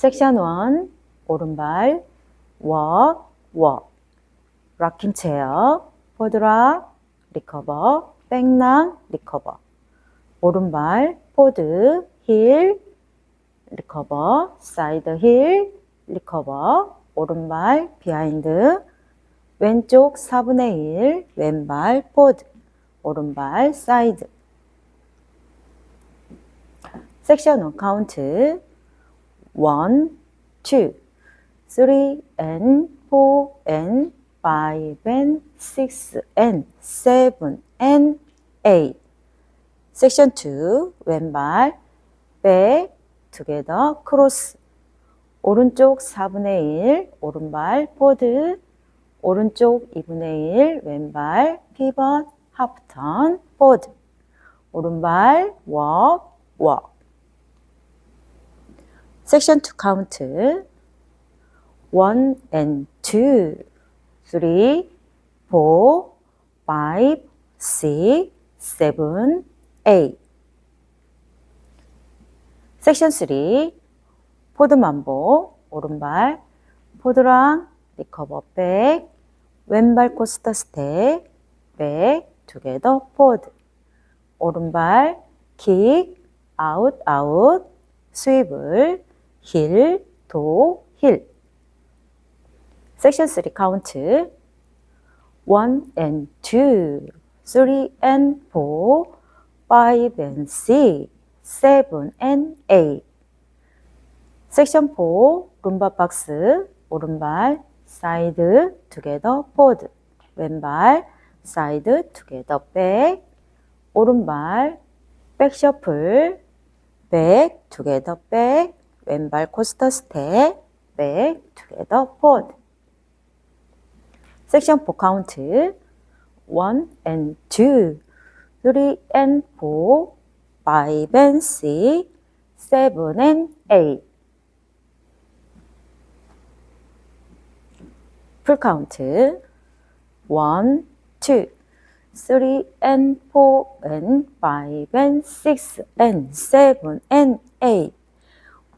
섹션 1 오른발 walk walk rocking chair 포드락 리커버 백랑 리커버. 오른발 포드 힐 리커버 사이드 힐 리커버. 오른발 비하인드. 왼쪽 4분의 1 왼발 포드. 오른발 사이드. 섹션 1 카운트 1, 2, 3 and 4 and 5 and 6 and 7 and 8 섹션 2 왼발 백 together 크로스 오른쪽 4분의 1 오른발 포드 오른쪽 2분의 1 왼발 피벗 하프턴 포드 오른발 walk walk 섹션 2 카운트. 1 and 2 3 4 5 6 7 8 섹션 3 포드 만보 오른발 포드랑 리커버 백 왼발 코스터 스텝 백 투게더 포드. 오른발 킥 아웃 아웃 스윕을 힐 도 힐. 섹션 3 카운트 1 and 2 3 and 4 5 and 6 7 and 8 섹션 4 룸바 박스 오른발 사이드 투게더 포드 왼발 사이드 투게더 백 오른발 백 셔플 백 투게더 백 왼발 코스터 스텝 백 투게더 포드 섹션 4 카운트 1 and 2 3 and 4 5 and 6 7 and 8 풀 카운트 1, 2, 3 and 4 and 5 and 6 and 7 and 8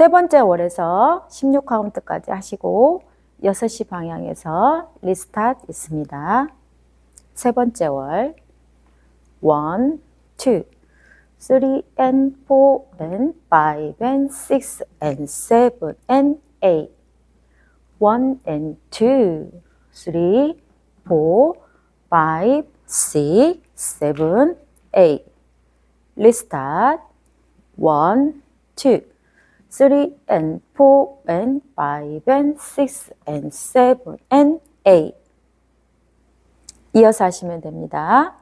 세 번째 월에서 16카운트까지 하시고 6시 방향에서 리스타트 있습니다. 세 번째 월 1, 2, 3 and 4 and 5 and 6 and 7 and 8 1 and 2, 3, 4, 5, 6, 7, 8. Restart. 1, 2, 3 and 4 and 5 and 6 and 7 and 8. 이어서 하시면 됩니다.